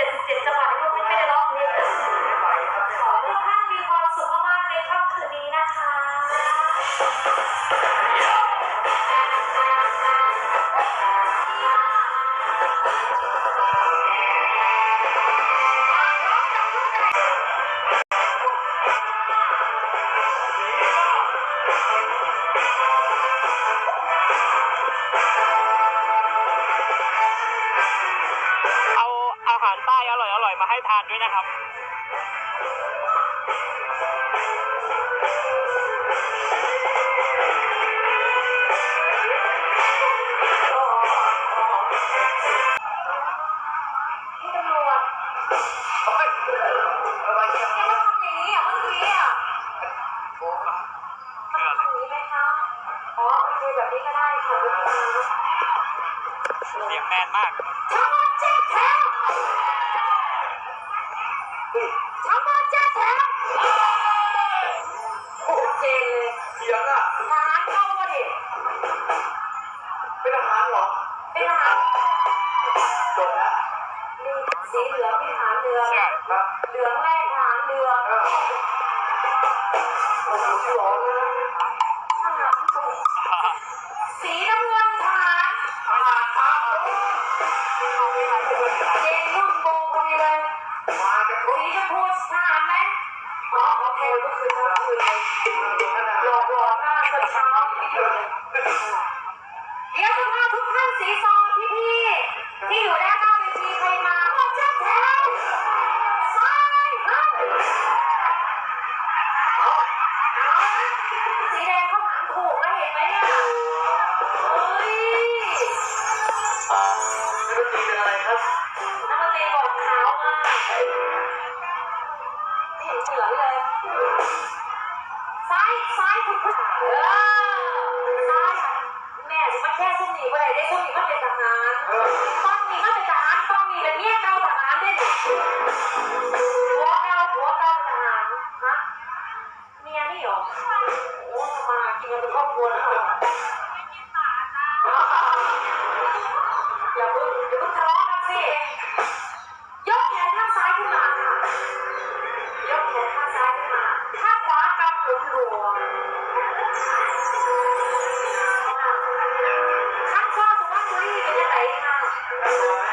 ter, ter อยมาให้ทานด้วยนะครับพี่ตำรวจเฮ้ยอะไรเนี่ยแกมทำอย่างนี้อะเมื่อกี้อะโอ้ทำอย่านี้ไหมคะอ๋อโอเคแบบนี้ก็ได้ค่ะไม่ต้องมาเสียงแมนมาก ทั้งหมดเจ็ดแถวเฮ้ยทั้งหมดเจ็ดแถวโอ้เจนเลยเสียงอะ ทหารเข้ามาดิเป็นทหารเหรอเป็นทหารจบแล้วนี่สีเหลืองเป็นทหารเรือใช่ครับเหลืองแรกทหารเรือเออโอ้โหชื่อร้อนเลย เจนนุ่มโบพอดีเลยมากันครบสีชมพูทหารไหมอ๋อโอเคก็คือ ครับนักดนตรีบอกเท้ามากนี่เหมือนเลยซ้ายซ้ายคุณผู้ชายเออซ้ายแม่จะมาแค่ส้มหนีไปไหนได้ส้มหนีมาเป็นทหารเออต้องหนีมาเป็นทหารต้องหนีเป็นเมียเก่าทหารด้วยนี่หัวเก่าหัวเก่าเป็นทหารฮะเมียนี่เหรอโอ้ทำมากินกันเป็นครอบครัวนะ ตั